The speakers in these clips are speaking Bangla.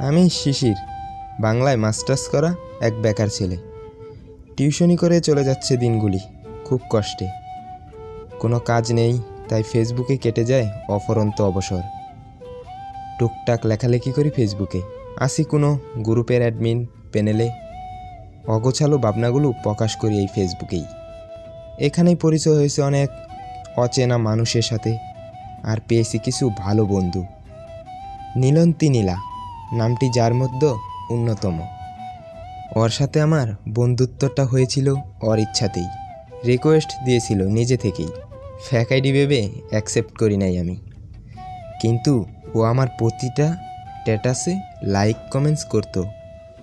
আমি শিশির, বাংলায় মাস্টার্স করা এক বেকার ছেলে। টিউশনি করে চলে যাচ্ছে দিনগুলি, খুব কষ্টে। কোনো কাজ নেই, তাই ফেসবুকে কেটে যায় অফরন্ত অবসর। টুকটাক লেখালেখি করি ফেসবুকে। আসি কোনো গ্রুপের অ্যাডমিন, প্যানেলে। অগোছালো ভাবনাগুলো প্রকাশ করি এই ফেসবুকেই। এখানেই পরিচয় হয়েছে অনেক অচেনা মানুষের সাথে। আর পেয়েছি কিছু ভালো বন্ধু। নীলন্তী নীলা, নামটি যার মধ্যে অন্যতম। ওর সাথে আমার বন্ধুত্বটা হয়েছিল ওর ইচ্ছাতেই। রিকোয়েস্ট দিয়েছিল নিজে থেকেই। ফ্যাক আইডি ভেবে অ্যাকসেপ্ট করি নাই আমি। কিন্তু ও আমার প্রতিটা স্ট্যাটাসে লাইক কমেন্টস করতো।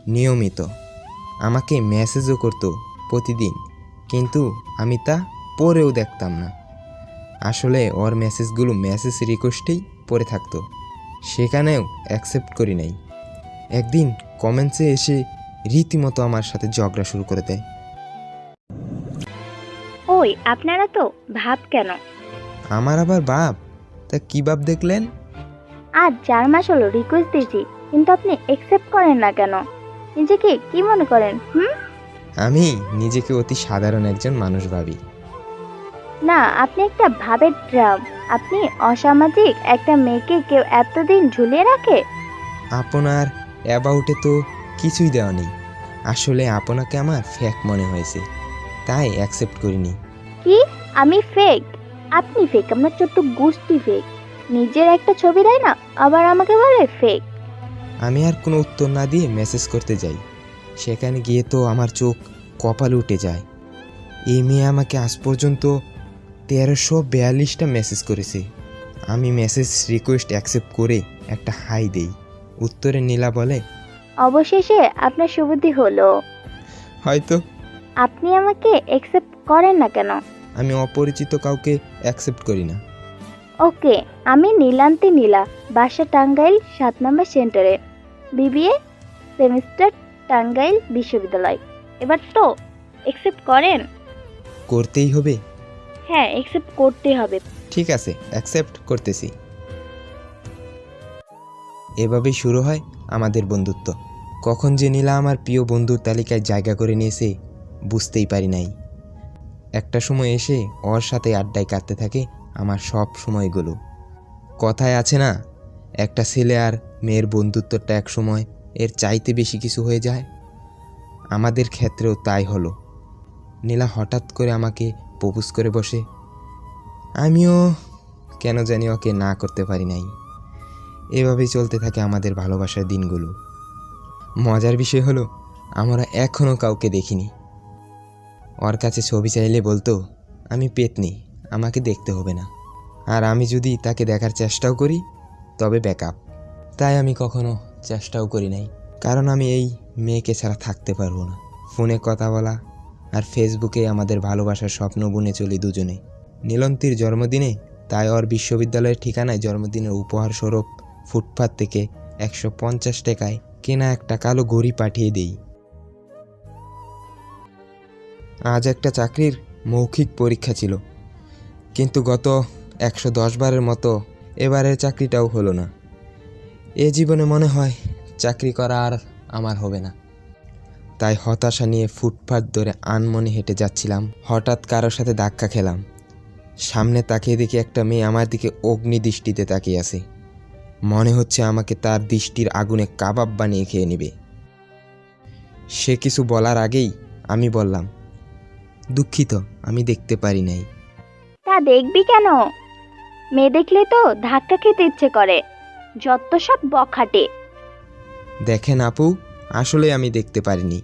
নিয়মিত। আমাকে মেসেজও করতো প্রতিদিন। কিন্তু আমি তা পরেও দেখতাম না। আসলে ওর মেসেজগুলো মেসেজ রিকোয়েস্টেই পড়ে থাকতো। সেখানেও অ্যাকসেপ্ট করি নাই। একদিন কমেন্টসে এসে রীতিমতো আমার সাথে ঝগড়া শুরু করে দেয়। ওই আপনারা তো ভাব কেন? আমার আবার বাপ তা কী বাপ দেখলেন? আজ চার মাস হলো রিকোয়েস্ট দিয়েছি কিন্তু আপনি অ্যাকসেপ্ট করেন না কেন? নিজেকে কি মনে করেন হুম? আমি নিজেকে অতি সাধারণ একজন মানুষ ভাবি। না আপনি একটা ভাবের ড্রাম। আপনি অসামাজিক একটা মেয়েকে কেউ এতদিন ঝুলিয়ে রাখে? আপনার অ্যাবাউটে তো কিছুই দেওয়া নেই। আসলে আপনাকে আমার ফ্যাক মনে হয়েছে। তাই অ্যাকসেপ্ট করিনি। কি? আমি ফেক আপনি ফেক আপনার ছোট্ট গোষ্ঠী ফেক নিজের একটা ছবি দেয় না আবার আমাকে বলে ফেক আমি আর কোনো উত্তর না দিয়ে মেসেজ করতে যাই। সেখানে গিয়ে তো আমার চোখ কপাল উঠে যায়। এই মেয়ে আমাকে আজ পর্যন্ত তেরোশো বিয়াল্লিশটা মেসেজ করেছে। আমি মেসেজ রিকোয়েস্ট অ্যাকসেপ্ট করে একটা হাই দেই। উত্তরে নীলা বলে অবশেষে আপনার সুবুদ্ধি হলো। হয়তো। আপনি আমাকে অ্যাকসেপ্ট করেন না কেন? আমি অপরিচিত কাউকে অ্যাকসেপ্ট করি না। ওকে আমি নীলান্তি নীলা বাসা টাঙ্গাইল সাত নম্বর সেন্টারে। বিবিএ সেমিস্টার টাঙ্গাইল বিশ্ববিদ্যালয়। এবার তো অ্যাকসেপ্ট করেন। করতেই হবে। হ্যাঁ অ্যাকসেপ্ট করতে হবে। ঠিক আছে অ্যাকসেপ্ট করতেছি। এভাবেই শুরু হয় আমাদের বন্ধুত্ব। কখন যে নীলা আমার প্রিয় বন্ধুর তালিকায় জায়গা করে নিয়েছে, বুঝতেই পারি নাই। একটা সময় এসে ওর সাথে আড্ডায় কাটতে থাকে আমার সব সময়গুলো। কথায় আছে না, একটা ছেলে আর মেয়ের বন্ধুত্বটা এক সময় এর চাইতে বেশি কিছু হয়ে যায়। আমাদের ক্ষেত্রেও তাই হলো। নীলা হঠাৎ করে আমাকে প্রপোজ করে বসে। আমিও কেন জানি ওকে না করতে পারি নাই। এভাবেই চলতে থাকে আমাদের ভালোবাসার দিনগুলো। মজার বিষয় হলো, আমরা এখনও কাউকে দেখিনি। ওর কাছে ছবি চাইলে বলতো, আমি পেতনি, আমাকে দেখতে হবে না। আর আমি যদি তাকে দেখার চেষ্টাও করি, তবে ব্যাকআপ। তাই আমি কখনো চেষ্টাও করি নাই। কারণ আমি এই মেয়েকে ছাড়া থাকতে পারব না। ফোনে কথা বলা আর ফেসবুকে আমাদের ভালোবাসার স্বপ্ন বুনে চলি দুজনে। নীলন্তীর জন্মদিনে তাই ওর বিশ্ববিদ্যালয়ের ঠিকানায় জন্মদিনের উপহার স্বরূপ ফুটপাত থেকে একশো পঞ্চাশ টাকায় কেনা একটা কালো ঘড়ি পাঠিয়ে দেই। আজ একটা চাকরির মৌখিক পরীক্ষা ছিল, কিন্তু গত একশো দশ বারের মতো এবারের চাকরিটাও হলো না। এ জীবনে মনে হয় চাকরি করা আর আমার হবে না। তাই হতাশা নিয়ে ফুটপাত ধরে আনমনে হেঁটে যাচ্ছিলাম। হঠাৎ কারোর সাথে ধাক্কা খেলাম। সামনে তাকিয়ে দেখি একটা মেয়ে আমার দিকে অগ্নি দৃষ্টিতে তাকিয়ে আছে। মনে হচ্ছে আমাকে তার দৃষ্টির আগুনে কাবাব বানিয়ে খেয়ে নেবে। সে কিছু বলার আগেই আমি বললাম দুঃখিত আমি দেখতে পারি নাই। তা দেখবি কেন? মেয়ে দেখলে তো ধাক্কা খেতে ইচ্ছে করে যত সব বখাটে। দেখেন আপু আসলে আমি দেখতে পারিনি।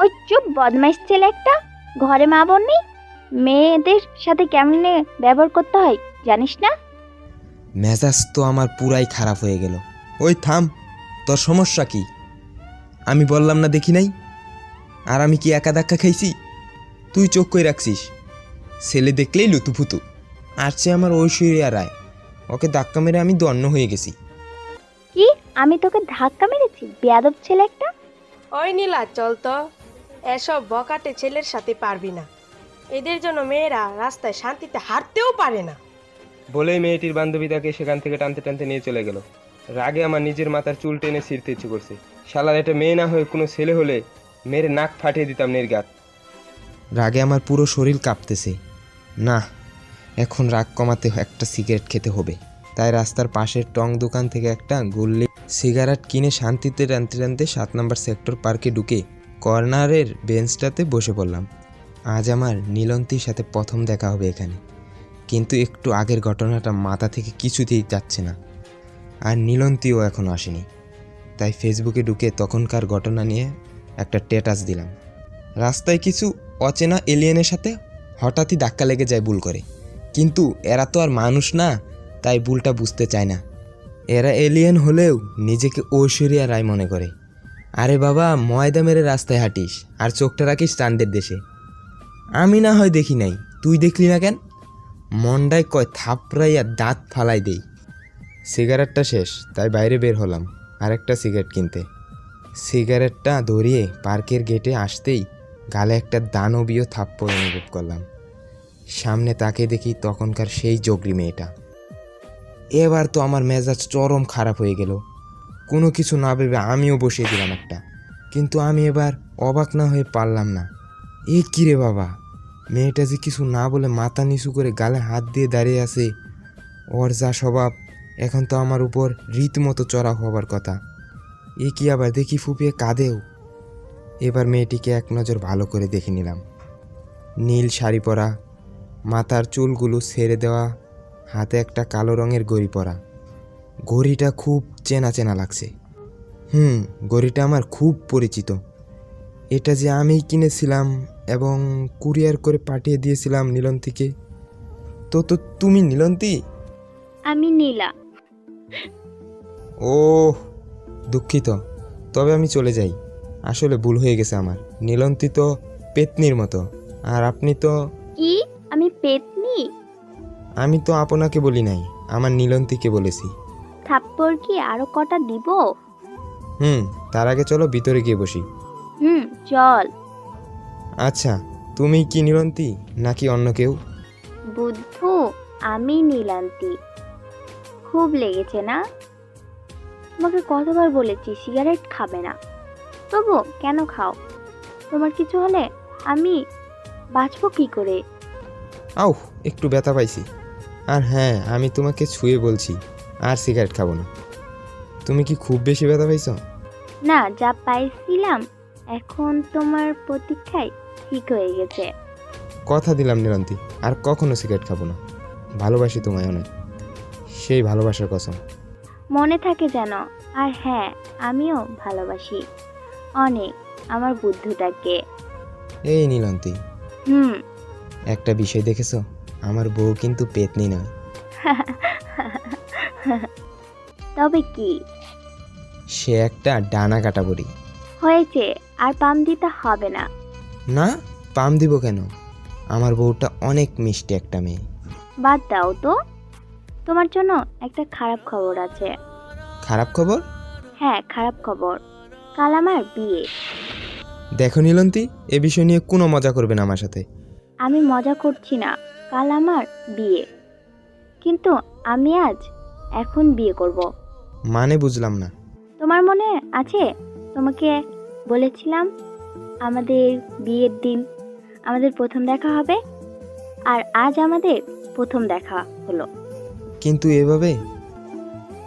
ওই চুপ বদমাইশ ছেলে একটা। ঘরে মা বোন নেই। মেয়েদের সাথে কেমনে ব্যবহার করতে হয় জানিস না? মেজাজ তো আমার পুরাই খারাপ হয়ে গেল। ওই থাম তোর সমস্যা কি? আমি বললাম না দেখি নাই? আর আমি কি একা ধাক্কা খাইছি? তুই চোখ করে রাখছিস? ছেলে দেখলেই লুতুফুতু আর সে আমার ঐশ্বরিয়া রায়। ওকে ধাক্কা মেরে আমি দন্য হয়ে গেছি। আমি তোকে ধাক্কা মেরেছি বেয়াদব ছেলে একটা। ওই নীলা চল তো। এসব বকাটে ছেলের সাথে পারবি না। এদের জন্য মেয়েরা রাস্তায় শান্তিতে হাঁটতেও পারে না। বলেই মেয়েটির বান্ধবী তাকে সেখান থেকে টানতে টানতে নিয়ে চলে গেল। রাগে আমার নিজের মাথার চুল টেনে ছিঁড়তে ইচ্ছে করছে। শালার এটা মেয়ে না হয়ে কোনো ছেলে হলে মেয়ের নাক ফাটিয়ে দিতাম নির্গাত রাগে আমার পুরো শরীর কাঁপতেছে। না এখন রাগ কমাতে একটা সিগারেট খেতে হবে। তাই রাস্তার পাশের টং দোকান থেকে একটা গুল্লি সিগারেট কিনে শান্তিতে টানতে টানতে সাত নম্বর সেক্টর পার্কে ঢুকে কর্নারের বেঞ্চটাতে বসে পড়লাম। আজ আমার নীলন্তির সাথে প্রথম দেখা হবে এখানে। কিন্তু একটু আগের ঘটনাটা মাথা থেকে কিছুতেই যাচ্ছে না। আর নীলন্তিও এখনও আসেনি। তাই ফেসবুকে ঢুকে তখনকার ঘটনা নিয়ে একটা স্ট্যাটাস দিলাম। রাস্তায় কিছু অচেনা এলিয়েনের সাথে হঠাৎই ধাক্কা লেগে যায় ভুল করে। কিন্তু এরা তো আর মানুষ না। তাই ভুলটা বুঝতে চায় না। এরা এলিয়েন হলেও নিজেকে ঐশ্বরিয়া রায় মনে করে। আরে বাবা, ময়দা মেরে রাস্তায় হাঁটিস আর চোখটা রাখিস চান্দের দেশে। আমি না হয় দেখি নাই, তুই দেখলি না কেন? মন্ডায় কয় থাপড়াইয়া দাঁত ফালাই দেই। সিগারেটটা শেষ, তাই বাইরে বের হলাম আরেকটা সিগারেট কিনতে। সিগারেটটা ধরিয়ে পার্কের গেটে আসতেই গালে একটা দানবীয় থাপ্পড় অনুভব করলাম। সামনে তাকে দেখি তখনকার সেই জগরি মেয়েটা। এবার তো আমার মেজাজ চরম খারাপ হয়ে গেল। কোনো কিছু না ভেবে আমিও বসিয়ে দিলাম একটা। কিন্তু আমি এবার অবাক না হয়ে পারলাম না। এ কিরে বাবা? মেয়েটা যে কিছু না বলে মাথা নিচু করে গালে হাত দিয়ে দাঁড়িয়ে আছে, ওর যা স্বভাব, এখন তো আমার উপর রীতিমতো চড়া হবার কথা। এ কি আবার দেখি ফুপিয়ে কাঁদেও। এবার মেয়েটিকে এক নজর ভালো করে দেখে নিলাম। নীল শাড়ি পরা, মাথার চুলগুলো ছেড়ে দেওয়া হাতে একটা কালো রঙের গড়ি পরা। ঘড়িটা খুব চেনা চেনা লাগছে। হুম ঘড়িটা আমার খুব পরিচিত। এটা যে আমিই কিনেছিলাম এবং কুরিয়ার করে পাঠিয়ে দিয়েছিলাম নীলন্তিকে। তো তো তুমি নীলন্তি? আমি নীলা। ও দুঃখিত। তবে আমি চলে যাই। আসলে ভুল হয়ে গেছে আমার। নীলন্তি তো পেতনির মতো। আর আপনি তো কি? আমি পেতনি আমি তো আপনাকে বলি নাই আমার নীলন্তিকে বলেছি। থাপ্পড় কি আরও কটা দিব? হুম তার আগে চলো ভিতরে গিয়ে বসি। হুম চল। আচ্ছা তুমি কি নীলন্তি নাকি অন্য কেউ? বুদ্ধু আমি নীলান্তি। খুব লেগেছে না? তোমাকে কতবার বলেছি সিগারেট খাবে না। তবু কেন খাও? তোমার কিছু হলে আমি বাঁচবো কি করে? আউ একটু ব্যথা পাইছি। আর হ্যাঁ আমি তোমাকে ছুঁয়ে বলছি আর সিগারেট খাব না। তুমি কি খুব বেশি ব্যথা পাইছো? না যা পাইছিলাম এখন তোমার প্রতীক্ষায় ঠিক হয়ে গেছে। কথা দিলাম নিরন্তি আর কখনো সিগারেট খাব না। ভালোবাসি তোমায় অনেক। সেই ভালোবাসার কসম। মনে থাকে যেন আর হ্যাঁ আমিও ভালোবাসি। অনেক আমার বুদ্ধুটাকে এই নীলন্তি হুম। একটা বিষয় দেখেছ? আমার বউ কিন্তু পেতনি নয়। তবে কি? সে একটা ডানা কাটা বড়ি হয়েছে আর পাম দিতে হবে না। না পাম দিব কেন? আমার বউটা অনেক মিষ্টি একটা মেয়ে। বাদ দাও তো। তোমার জন্য একটা খারাপ খবর আছে। খারাপ খবর? হ্যাঁ খারাপ খবর। কাল আমার বিয়ে। দেখো নীলন্তি এ বিষয় নিয়ে কোনো মজা করবে না আমার সাথে। আমি মজা করছি না। কাল আমার বিয়ে। কিন্তু আমি আজ এখন বিয়ে করব। মানে বুঝলাম না। তোমার মনে আছে? তোমাকে বলেছিলাম আমাদের বিয়ের দিন। আমাদের প্রথম দেখা হবে আর আজ আমাদের প্রথম দেখা হলো। কিন্তু এভাবে?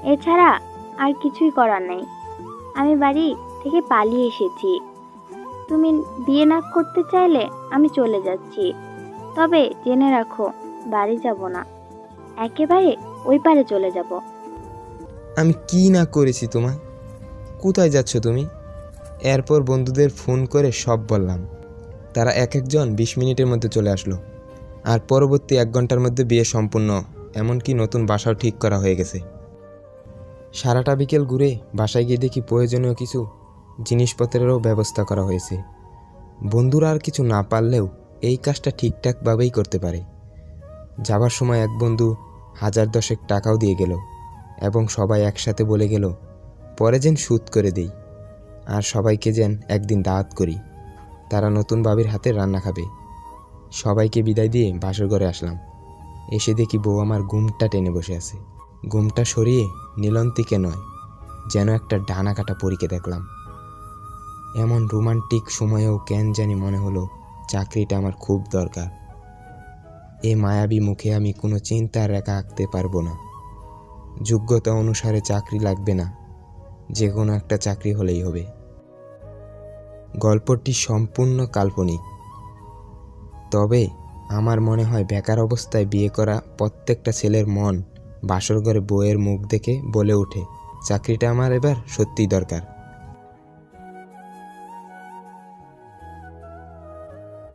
এছাড়া আর কিছুই করার নেই। আমি বাড়ি থেকে পালিয়ে এসেছি। তুমি বিয়ে না করতে চাইলে আমি চলে যাচ্ছি। তবে জেনে রাখো, বাড়ি যাব না। একেবারে ওই পারে চলে যাব। আমি কি না করেছি তোমায় কোথায় যাচ্ছ তুমি? এরপর বন্ধুদের ফোন করে সব বললাম। তারা এক একজন বিশ মিনিটের মধ্যে চলে আসলো। আর পরবর্তী এক ঘণ্টার মধ্যে বিয়ে সম্পূর্ণ, এমনকি নতুন বাসাও ঠিক করা হয়ে গেছে। সারাটা বিকেল ঘুরে বাসায় গিয়ে দেখি প্রয়োজনীয় কিছু জিনিসপত্রেরও ব্যবস্থা করা হয়েছে। বন্ধুরা আর কিছু না পারলেও এই কাজটা ঠিকঠাকভাবেই করতে পারে। যাবার সময় এক বন্ধু হাজার দশেক টাকাও দিয়ে গেল এবং সবাই একসাথে বলে গেল, পরে যেন সুদ করে দেই। আর সবাইকে যেন একদিন দাওয়াত করি। তারা নতুন বাবির হাতে রান্না খাবে। সবাইকে বিদায় দিয়ে বাসর ঘরে আসলাম। এসে দেখি বউ আমার ঘুমটা টেনে বসে আছে। ঘুমটা সরিয়ে নীলন্তিকে নয়, যেন একটা ডানা কাটা পরীকে দেখলাম। এমন রোমান্টিক সময়েও কেন জানি মনে হলো চাকরিটা আমার খুব দরকার। এ মায়াবী মুখে আমি কোনো চিন্তার রেখা আঁকতে পারব না। যোগ্যতা অনুসারে চাকরি লাগবে না। যে কোনো একটা চাকরি হলেই হবে। গল্পটি সম্পূর্ণ কাল্পনিক। তবে আমার মনে হয় বেকার অবস্থায় বিয়ে করা প্রত্যেকটা ছেলের মন বাসর ঘরে বউয়ের মুখ দেখে বলে ওঠে, চাকরিটা আমার এবার সত্যিই দরকার।